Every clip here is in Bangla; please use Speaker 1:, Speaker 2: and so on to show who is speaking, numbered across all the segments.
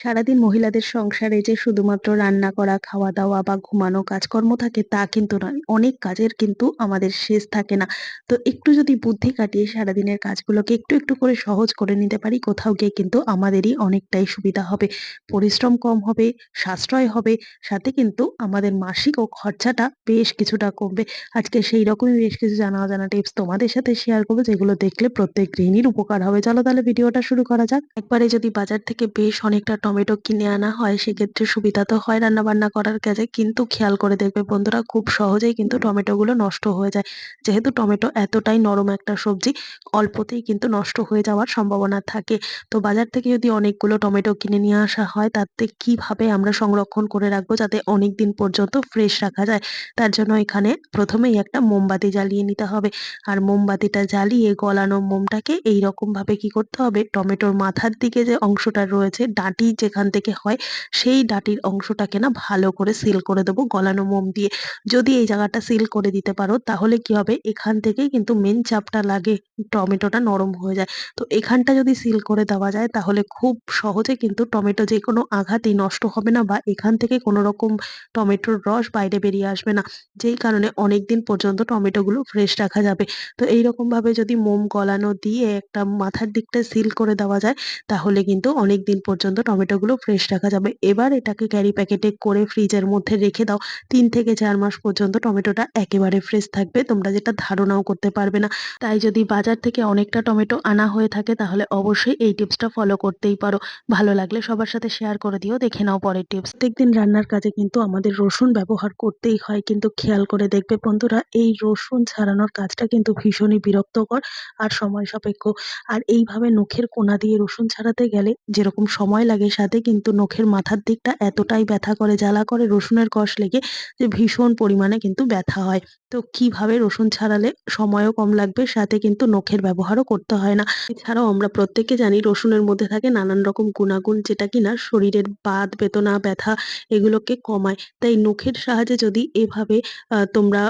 Speaker 1: সারাদিন মহিলাদের সংসারে যে শুধুমাত্র রান্না করা খাওয়া দাওয়া বা ঘুমানো কাজকর্ম থাকে তা কিন্তু নয়, অনেক কাজের কিন্তু আমাদের শেষ থাকে না। তো একটু যদি বুদ্ধি কাটিয়ে সারাদিনের কাজগুলোকে একটু একটু করে সহজ করে নিতে পারি, কোথাও গিয়ে কিন্তু আমাদেরই অনেকটাই সুবিধা হবে। পরিশ্রম কম হবে, সাশ্রয় হবে, সাথে কিন্তু আমাদের মাসিক ও খরচাটা বেশ কিছুটা কমবে। আজকে সেই রকমই বেশ কিছু জানা অজানা টিপস তোমাদের সাথে শেয়ার করব, যেগুলো দেখলে প্রত্যেক গৃহিণীর উপকার হবে। চলো তাহলে ভিডিওটা শুরু করা যাক। একবারে যদি বাজার থেকে বেশ অনেকটা টমেটো কিনে আনা হয় সেক্ষেত্রে সুবিধা তো হয় রান্না বান্না করার কাজে। কিন্তু খেয়াল করে দেখবে বন্ধুরা খুব সহজেই কিন্তু টমেটোগুলো নষ্ট হয়ে যায়। যেহেতু টমেটো এতটাই নরম একটা সবজি অল্পতেই কিন্তু নষ্ট হয়ে যাওয়ার সম্ভাবনা থাকে। তো বাজার থেকে যদি অনেকগুলো টমেটো কিনে নিয়ে আসা হয় তাতে কীভাবে আমরা সংরক্ষণ করে রাখব যাতে অনেক দিন পর্যন্ত ফ্রেশ রাখা যায়? তার জন্য এখানে প্রথমেই একটা মোমবাতি জ্বালিয়ে নিতে হবে। আর মোমবাতিটা জ্বালিয়ে গলানো মোমটাকে এই রকম ভাবে কি করতে হবে? টমেটোর মাথার দিকে যে অংশটা রয়েছে ডাঁটি যেখান থেকে হয়, সেই ডাঁটির অংশটাকে না ভালো করে সিল করে দেবো গলানো মোম দিয়ে। যদি এই জায়গাটা সিল করে দিতে পারো, তাহলে কি হবে? এখান থেকেই কিন্তু মেন চাপটা লাগে, টমেটোটা নরম হয়ে যায়। তো এখানটা যদি সিল করে দেওয়া যায়, তাহলে খুব সহজে কিন্তু টমেটো যে কোনো আঘাতেই নষ্ট হবে না বা এখান থেকে কোনো রকম টমেটোর রস বাইরে বেরিয়ে আসবে না। যেই কারণে অনেক দিন পর্যন্ত টমেটোগুলো ফ্রেশ রাখা যাবে। তো এইরকম ভাবে যদি মোম গলানো দিয়ে একটা মাথার দিকটা সিল করে দেওয়া যায়, তাহলে কিন্তু অনেক দিন পর্যন্ত টমেটোগুলো ফ্রেশ রাখা যাবে। এবার এটাকে ক্যারি প্যাকেটে করে ফ্রিজের মধ্যে রেখে দাও। তিন থেকে চার মাস পর্যন্ত টমেটোটা একেবারে ফ্রেশ থাকবে। তোমরা যেটা ধারণাও করতে পারবে না। তাই যদি বাজার থেকে অনেকটা টমেটো আনা হয়ে থাকে, তাহলে অবশ্যই এই টিপসটা ফলো করতেই পারো। ভালো লাগলে সবার সাথে শেয়ার করে দিও। দেখে নাও পরের টিপস প্রত্যেকদিন রান্নার কাজে কিন্তু আমাদের রসুন ব্যবহার করতেই হয়। কিন্তু খেয়াল করে দেখবে বন্ধুরা, এই রসুন ছাড়ানোর কাজটা কিন্তু ভীষণই বিরক্তকর আর সময় সাপেক্ষ। আর এইভাবে নখের কোনা দিয়ে রসুন ছাড়াতে গেলে যেরকম সময় লাগে সাথে কিন্তু নখের মাথার দিকটা এতটাই ব্যথা করে, জ্বালা করে, রসুনের কষ লেগে যে ভীষণ পরিমাণে কিন্তু ব্যথা হয়। তো কীভাবে রসুন ছাড়ালে সময়ও কম লাগবে, সাথে কিন্তু নখের ব্যবহারও করতে হয় না। এছাড়াও আমরা প্রত্যেকে জানি রসুনের মধ্যে থাকে নানান রকম গুণাগুণ, যেটা কিনা শরীরের বাত, বেদনা, ব্যথা এগুলোকে কমায়। তাই নখের সাহায্যে যদি এভাবে তোমরা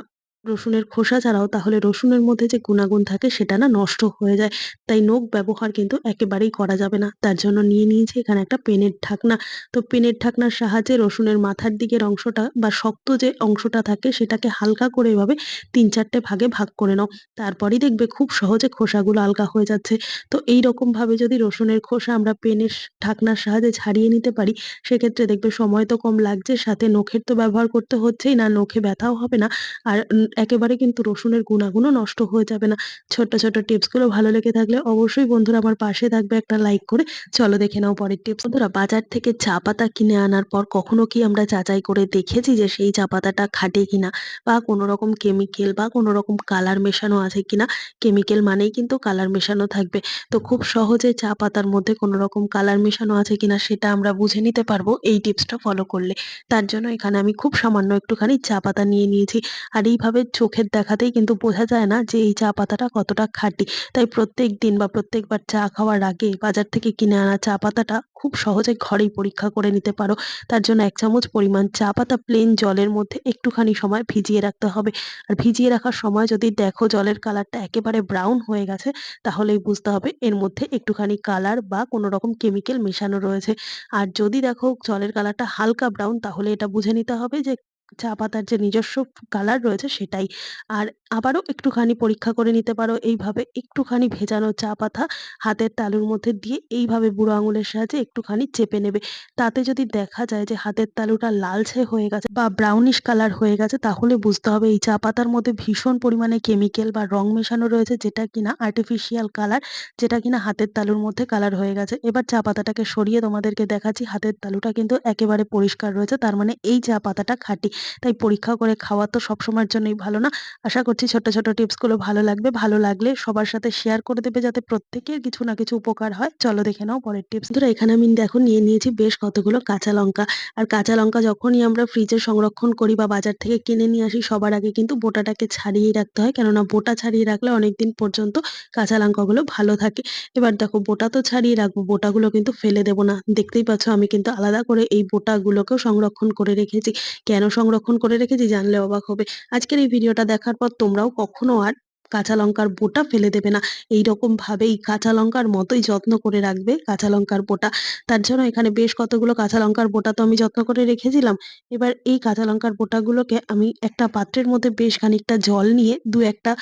Speaker 1: রসুনের খোসা ছাড়াও তাহলে রসুনের মধ্যে যে গুণাগুণ থাকে সেটা না নষ্ট হয়ে যায়। তাই নখ ব্যবহার কিন্তু একেবারেই করা যাবে না। তার জন্য নিয়ে নিয়েছি এখানে একটা পেনের ঢাকনা। তো পেনের ঢাকনার সাহায্যে রসুনের মাথার দিকের অংশটা বা শক্ত যে অংশটা থাকে সেটাকে হালকা করে এভাবে তিন চারটে ভাগে ভাগ করে নাও। তারপরেই দেখবে খুব সহজে খোসাগুলো আলগা হয়ে যাচ্ছে। তো এই ভাবে যদি রসুনের খোসা আমরা পেনের ঢাকনার সাহায্যে ছাড়িয়ে নিতে পারি, সেক্ষেত্রে দেখবে সময় তো কম লাগছে, সাথে নখের তো ব্যবহার করতে হচ্ছেই না, নখে ব্যথাও হবে না। আর একেবারে কিন্তু রসুনের গুণাগুণও নষ্ট হয়ে যাবে না। ছোট্ট ছোট্ট টিপসগুলো ভালো লেগে থাকলে অবশ্যই বন্ধুরা আমার পাশে থাকবে একটা লাইক করে। চলো দেখে নাও পরের টিপস। বন্ধুরা, বাজার থেকে চা পাতা কিনে আনার পর কখনো কি আমরা যাচাই করে দেখেছি যে সেই চা পাতাটা খাটে কিনা বা কোনো রকম কেমিক্যাল বা কোনো রকম কালার মেশানো আছে কিনা? কেমিক্যাল মানেই কিন্তু কালার মেশানো থাকবে। তো খুব সহজে চা পাতার মধ্যে কোনো রকম কালার মেশানো আছে কিনা সেটা আমরা বুঝে নিতে পারব এই টিপসটা ফলো করলে। তার জন্য এখানে আমি খুব সামান্য একটুখানি চা পাতা নিয়ে নিয়েছি। আর এইভাবে চোখের দেখাতেই কিন্তু বোঝা যায় না যে এই চা পাতাটা কতটা খাঁটি। তাই প্রত্যেক দিন বা প্রত্যেকবার চা খাওয়ার আগে বাজার থেকে কিনে আনা চা পাতাটা খুব সহজে ঘরেই পরীক্ষা করে নিতে পারো। তার জন্য এক চামচ পরিমাণ চা পাতা প্লেন জলের মধ্যে একটুখানি সময় ভিজিয়ে রাখতে হবে। আর ভিজিয়ে রাখার সময় যদি দেখো জলের কালারটা একেবারে ব্রাউন হয়ে গেছে, তাহলেই বুঝতে হবে এর মধ্যে একটুখানি কালার বা কোনো রকম কেমিক্যাল মেশানো রয়েছে। আর যদি দেখো জলের কালারটা হালকা ব্রাউন তাহলে এটা বুঝে নিতে হবে যে চা পাতার যে নিজস্ব কালার রয়েছে সেটাই। আর আবারও একটুখানি পরীক্ষা করে নিতে পারো, এইভাবে একটুখানি ভেজানো চা পাতা হাতের তালুর মধ্যে দিয়ে এইভাবে বুড়ো আঙুলের সাহায্যে একটুখানি চেপে নেবে। তাতে যদি দেখা যায় যে হাতের তালুটা লালচে হয়ে গেছে বা ব্রাউনিশ কালার হয়ে গেছে, তাহলে বুঝতে হবে এই চা পাতার মধ্যে ভীষণ পরিমাণে কেমিক্যাল বা রং মেশানো রয়েছে যেটা কিনা আর্টিফিশিয়াল কালার যেটা কিনা হাতের তালুর মধ্যে কালার হয়ে গেছে। এবার চা পাতাটাকে সরিয়ে তোমাদেরকে দেখাচ্ছি, হাতের তালুটা কিন্তু একেবারে পরিষ্কার রয়েছে, তার মানে এই চা পাতাটা খাঁটি। তাই পরীক্ষা করে খাওয়া তো সবসময়ের জন্যই ভালো না। আশা করছি ছোট ছোট টিপসগুলো ভালো লাগবে, ভালো লাগলে সবার সাথে শেয়ার করে দেবে যাতে প্রত্যেকের কিছু না কিছু উপকার হয়। চলো দেখে নাও পরের টিপস ধরো এখানে আমি দেখো নিয়ে নিয়েছি বেশ কতগুলো কাঁচা লঙ্কা। আর কাঁচা লঙ্কা যখনই আমরা ফ্রিজে সংরক্ষণ করি বা বাজার থেকে কিনে নিয়ে আসি, সবার আগে কিন্তু বোটাটাকে ছাড়িয়েই রাখতে হয়। কেননা বোটা ছাড়িয়ে রাখলে অনেকদিন পর্যন্ত কাঁচা লঙ্কাগুলো ভালো থাকে। এবার দেখো বোটা তো ছাড়িয়ে রাখব, বোটাগুলো কিন্তু ফেলে দেবো না। দেখতেই পাচ্ছ আমি কিন্তু আলাদা করে এই বোটাগুলোকেও সংরক্ষণ করে রেখেছি। কেন সংরক্ষণ করে রেখেছি জানলে অবাক হবে। আজকের এই ভিডিওটা দেখার পর তোমরাও কখনো আর কাঁচা লঙ্কার বোটা ফেলে দেবে না। এইরকম ভাবেই কাঁচা লঙ্কার মতোই যত্ন করে রাখবে কাঁচা লঙ্কার বোটা। তার জন্য এখানে বেশ কতগুলো কাঁচা লঙ্কার বোটা তো আমি যত্ন করে রেখেছিলাম। এবার এই কাঁচা লঙ্কার বোটাগুলোকে আমি একটা পাত্রের মধ্যে বেশ খানিকটা জল নিয়ে ২-১ টা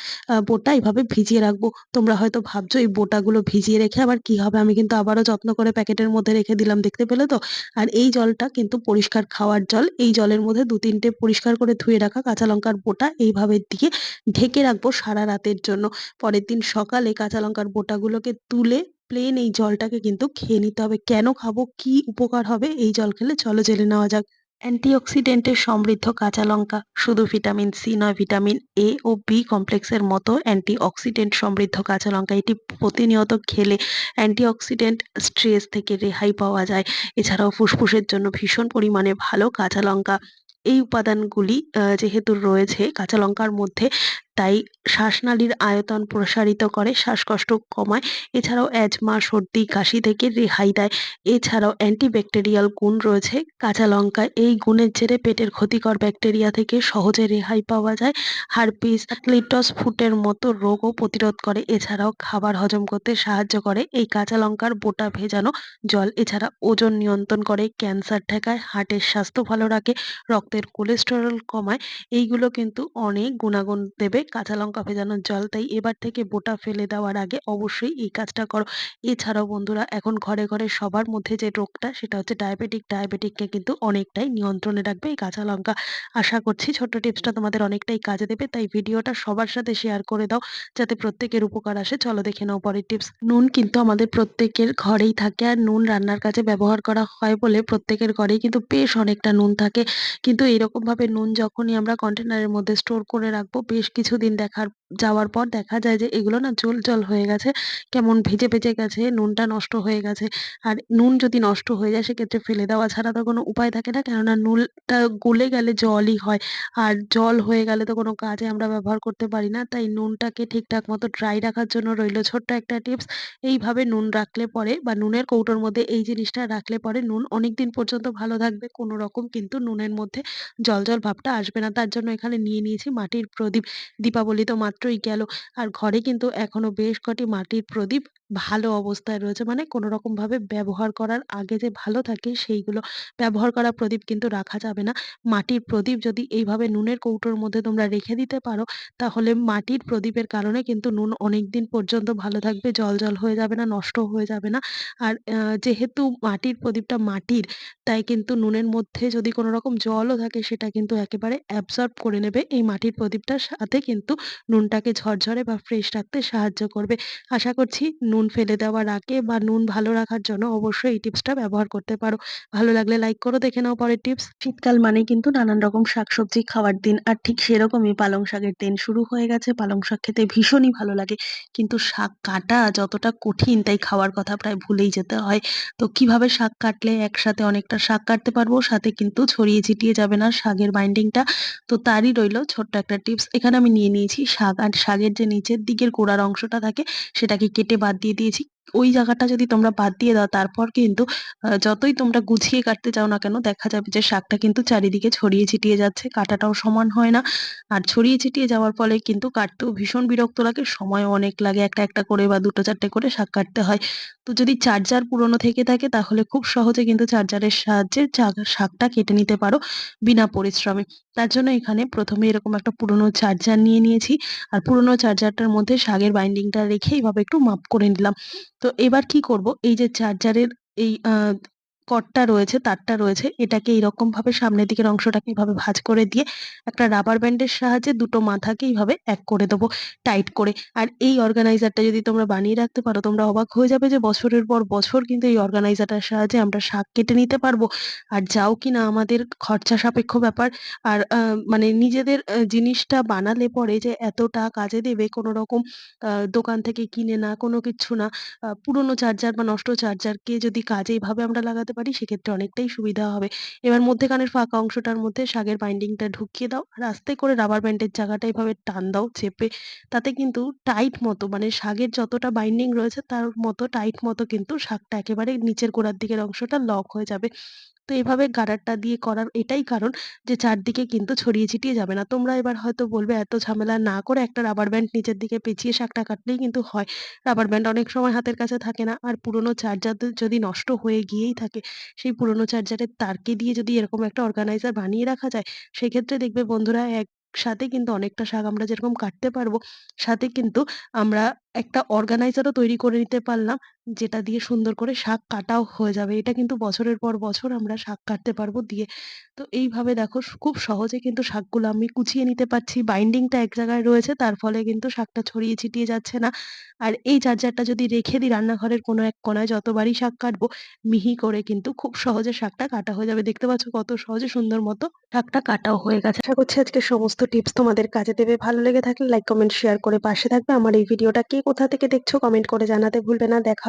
Speaker 1: বোটা এভাবে ভিজিয়ে রাখব। তোমরা হয়তো ভাবছ এই বোটাগুলো ভিজিয়ে রেখে আবার কি হবে? আমি কিন্তু আবারও যত্ন করে প্যাকেটের মধ্যে রেখে দিলাম। দেখতে পেলে তো? আর এই জলটা কিন্তু পরিষ্কার খাওয়ার জল। এই জলের মধ্যে দু তিনটে পরিষ্কার করে ধুয়ে রাখা কাঁচা লঙ্কার বোটা এইভাবে দিয়ে ঢেকে রাখব সারা রাতের জন্য। পরের দিন সকালে কাঁচা লঙ্কার বোটাগুলোকে তুলে প্লেন এই জলটাকে কিন্তু খেয়ে নিতে হবে। কেন খাব? কি উপকার হবে এই জল খেলে? চলো জেনে নেওয়া যাক। অ্যান্টিঅক্সিডেন্টে সমৃদ্ধ কাঁচা লঙ্কা শুধু ভিটামিন সি নয়, ভিটামিন এ ও বি কমপ্লেক্সের মতো অ্যান্টিঅক্সিডেন্ট সমৃদ্ধ কাঁচা লঙ্কা। এটি প্রতিনিয়ত খেলে অ্যান্টিঅক্সিডেন্ট স্ট্রেস থেকে রেহাই পাওয়া যায়। এছাড়াও ফুসফুসের জন্য ভীষণ পরিমাণে ভালো কাঁচা লঙ্কা। এই উপাদানগুলি যেহেতু রয়েছে কাঁচা লঙ্কার মধ্যে তাই শ্বাসনালীর আয়তন প্রসারিত করে, শ্বাসকষ্ট কমায়। এছাড়াও অ্যাজমা, সর্দি, কাশি থেকে রেহাই দেয়। এছাড়াও অ্যান্টিব্যাকটেরিয়াল গুণ রয়েছে কাঁচা লঙ্কায়। এই গুণের জেরে পেটের ক্ষতিকর ব্যাকটেরিয়া থেকে সহজে রেহাই পাওয়া যায়। হারপিস, লিটস ফুটের মতো রোগও প্রতিরোধ করে। এছাড়াও খাবার হজম করতে সাহায্য করে এই কাঁচা লঙ্কার বোটা ভেজানো জল। এছাড়া ওজন নিয়ন্ত্রণ করে, ক্যান্সার ঠেকায়, হার্টের স্বাস্থ্য ভালো রাখে, রক্তের কোলেস্টেরল কমায়। এইগুলো কিন্তু অনেক গুণাগুণ দেবে কাঁচা লঙ্কা ভেজানোর জল। তাই এবার থেকে বোটা ফেলে দেওয়ার আগে অবশ্যই এই কাজটা করো। এছাড়াও বন্ধুরা এখন ঘরে, ঘরে সবার মধ্যে যে রোগটা সেটা হচ্ছে ডায়াবেটিক। ডায়াবেটিককে কিন্তু অনেকটাই নিয়ন্ত্রণে রাখবে এই কাঁচা লঙ্কা। আশা করছি ছোট্ট টিপসটা তোমাদের অনেকটাই কাজে দেবে। তাই ভিডিওটা সবার সাথে শেয়ার করে দাও যাতে প্রত্যেকের উপকার আসে। চলো দেখে নাও পরের টিপস। নুন কিন্তু আমাদের প্রত্যেকের ঘরেই থাকে আর নুন রান্নার কাজে ব্যবহার করা হয় বলে প্রত্যেকের ঘরেই কিন্তু বেশ অনেকটা নুন থাকে। কিন্তু এরকমভাবে নুন যখনই আমরা কন্টেনারের মধ্যে স্টোর করে রাখব বেশ কিছুদিন দেখার যাওয়ার পর দেখা যায় যে এগুলো না জল, জল হয়ে গেছে। কেমন ভেজে, ভেজে গেছে, নুনটা নষ্ট হয়ে গেছে। আর নুন যদি নষ্ট হয়ে যায় সেক্ষেত্রে ফেলে দেওয়া ছাড়া তো কোনো উপায় থাকে না। কেননা নুনটা গলে গেলে জলই হয়। আর জল হয়ে গেলে তো কোনো কাজে আমরা ব্যবহার করতে পারি না। তাই নুনটাকে ঠিকঠাক মতো ড্রাই রাখার জন্য রইল ছোট্ট একটা টিপস। এইভাবে নুন রাখলে পরে বা নুনের কৌটোর মধ্যে এই জিনিসটা রাখলে পরে নুন অনেকদিন পর্যন্ত ভালো থাকবে। কোনো রকম কিন্তু নুনের মধ্যে জল, জল ভাবটা আসবে না। তার জন্য এখানে নিয়ে নিয়েছি মাটির প্রদীপ। দীপাবলি তো মাত্রই গেল। আর ঘরে কিন্তু এখনও বেশ কটি মাটির প্রদীপ ভালো অবস্থায় রয়েছে। মানে কোনোরকমভাবে ব্যবহার করার আগে যে ভালো থাকে সেইগুলো। ব্যবহার করা প্রদীপ কিন্তু রাখা যাবে না। মাটির প্রদীপ যদি এইভাবে নুনের কৌটোর মধ্যে তোমরা রেখে দিতে পারো তাহলে মাটির প্রদীপের কারণে কিন্তু নুন অনেক দিন পর্যন্ত ভালো থাকবে। জল, জল হয়ে যাবে না, নষ্ট হয়ে যাবে না। আর যেহেতু মাটির প্রদীপটা মাটির তাই কিন্তু নুনের মধ্যে যদি কোনো রকম জলও থাকে সেটা কিন্তু একেবারে অ্যাবসর্ব করে নেবে এই মাটির প্রদীপটার সাথে কিন্তু নুনটাকে ঝরঝরে বা ফ্রেশ রাখতে সাহায্য করবে। আশা করছি নুন ফেলে দেওয়ার আগে বা নুন ভালো রাখার জন্য অবশ্যই এই টিপসটা ব্যবহার করতে পারো। ভালো লাগলে লাইক করো। দেখে নাও পরের টিপস। শীতকাল মানেই কিন্তু নানান রকম শাকসবজি খাওয়ার দিন। আর ঠিক সেরকমই পালং শাকের দিন শুরু হয়ে গেছে। পালং শাক খেতে ভীষণই ভালো লাগে। কিন্তু শাক কাটা যতটা কঠিন তাই খাওয়ার কথা প্রায় ভুলেই যেতে হয়। তো কীভাবে শাক কাটলে একসাথে অনেকটা শাক কাটতে পারব সাথে কিন্তু ছড়িয়ে ছিটিয়ে যাবে না শাকের বাইন্ডিংটা। তো তারই রইল ছোট্ট একটা টিপস। এখানে আমি নিয়ে নিয়েছি শাক আর শাকের যে নিচের দিকের গোড়ার অংশটা থাকে, সেটাকে কেটে বাদ দিয়ে দিয়েছি। ওই জায়গাটা যদি তোমরা বাদ দিয়ে দাও তারপর কিন্তু যতই তোমরা গুছিয়ে কাটতে চাও না কেন দেখা যাবে যে শাকটা কিন্তু চারিদিকে ছড়িয়ে ছিটিয়ে যাচ্ছে। কাটাটাও সমান হয় না। আর ছড়িয়ে ছিটিয়ে যাওয়ার ফলে কিন্তু কাটতেও ভীষণ বিরক্ত লাগে। সময়ও অনেক লাগে। একটা, একটা করে বা দুটো চারটে করে শাক কাটতে হয়। তো যদি চার্জার পুরনো থেকে থাকে তাহলে খুব সহজে কিন্তু চার্জারের সাহায্যে শাকটা কেটে নিতে পারো বিনা পরিশ্রমে। তার জন্য এখানে প্রথমে এরকম একটা পুরনো চার্জার নিয়ে নিয়েছি। আর পুরনো চার্জারটার মধ্যে শাকের বাইন্ডিংটা রেখে এভাবে একটু মাপ করে নিলাম। তো এবার কি করব? এই যে চার্জারের এই আ কর্ডটা রয়েছে, তারটা রয়েছে এটাকে এইরকমভাবে সামনের দিকের অংশটাকে এভাবে ভাঁজ করে দিয়ে একটা রাবার ব্যান্ডের সাহায্যে দুটো মাথাকে এইভাবে এক করে দেবো টাইট করে। আর এই অর্গানাইজারটা যদি তোমরা বানিয়ে রাখতে পারো তোমরা অবাক হয়ে যাবে যে বছরের পর বছর কিন্তু এই অর্গানাইজারটার সাহায্যে আমরা শাক কেটে নিতে পারব। আর যাও কিনা আমাদের খরচা সাপেক্ষ ব্যাপার। আর মানে নিজেদের জিনিসটা বানালে পরে যে এতটা কাজে দেবে কোনো রকম দোকান থেকে কিনে না, কোনো কিছু না। পুরনো চার্জার বা নষ্ট চার্জারকে যদি কাজে এভাবে আমরা লাগাতে পারি, সেক্ষেত্রে অনেকটাই সুবিধা হবে। এবার মধ্যেখানের ফাঁকা অংশটার মধ্যে শাকের বাইন্ডিংটা ঢুকিয়ে দাও। আর আস্তে করে রাবার ব্যান্ডের জায়গাটা এভাবে টান দাও, চেপে। তাতে কিন্তু টাইট মতো মানে শাকের যতটা বাইন্ডিং রয়েছে, তার মতো টাইট মতো কিন্তু শাকটা একেবারে নিচের গোড়ার দিকের অংশটা লক হয়ে যাবে। তো এভাবে গার্ডারটা দিয়ে করার এটাই কারণ যে চারদিকে কিন্তু ছড়িয়ে ছিটিয়ে যাবে না। তোমরা এবার হয়তো বলবে এত ঝামেলা না করে একটা রাবার ব্যান্ড নিচের দিকে পেঁচিয়ে শাঁখটা কাটলেই কিন্তু হয়। রাবার ব্যান্ড অনেক সময় হাতের কাছে থাকে না। আর পুরনো চার্জার যদি নষ্ট হয়ে গিয়েই থাকে, সেই পুরনো চার্জারের তারকে দিয়ে যদি এরকম একটা অর্গানাইজার বানিয়ে রাখা যায়, সেক্ষেত্রে দেখবে বন্ধুরা একসাথে কিন্তু অনেকটা শাক আমরা যেরকম কাটতে পারব, সাথে কিন্তু আমরা একটা অর্গানাইজারও তৈরি করে নিতে পারলাম, যেটা দিয়ে সুন্দর করে শাক কাটাও হয়ে যাবে। এটা কিন্তু বছরের পর বছর আমরা শাক কাটতে পারব দিয়ে। তো এইভাবে দেখো খুব সহজে কিন্তু শাকগুলো আমি কুচিয়ে নিতে পারছি। বাইন্ডিংটা এক জায়গায় রয়েছে, তার ফলে কিন্তু শাকটা ছড়িয়ে ছিটিয়ে যাচ্ছে না। আর এই চার্জারটা যদি রেখে দিই রান্নাঘরের কোনো এক কোণায় যতবারই শাক কাটবো, মিহি করে কিন্তু খুব সহজে শাকটা কাটা হয়ে যাবে। দেখতে পাচ্ছ কত সহজে সুন্দর মতো শাকটা কাটাও হয়ে গেছে। আশা করছি আজকের সমস্ত টিপস তোমাদের কাজে দেবে। ভালো লেগে থাকলে লাইক, কমেন্ট, শেয়ার করে পাশে থাকবে। আমার এই ভিডিওটা কে কোথা থেকে দেখছ কমেন্ট করে জানাতে ভুলবে না। দেখা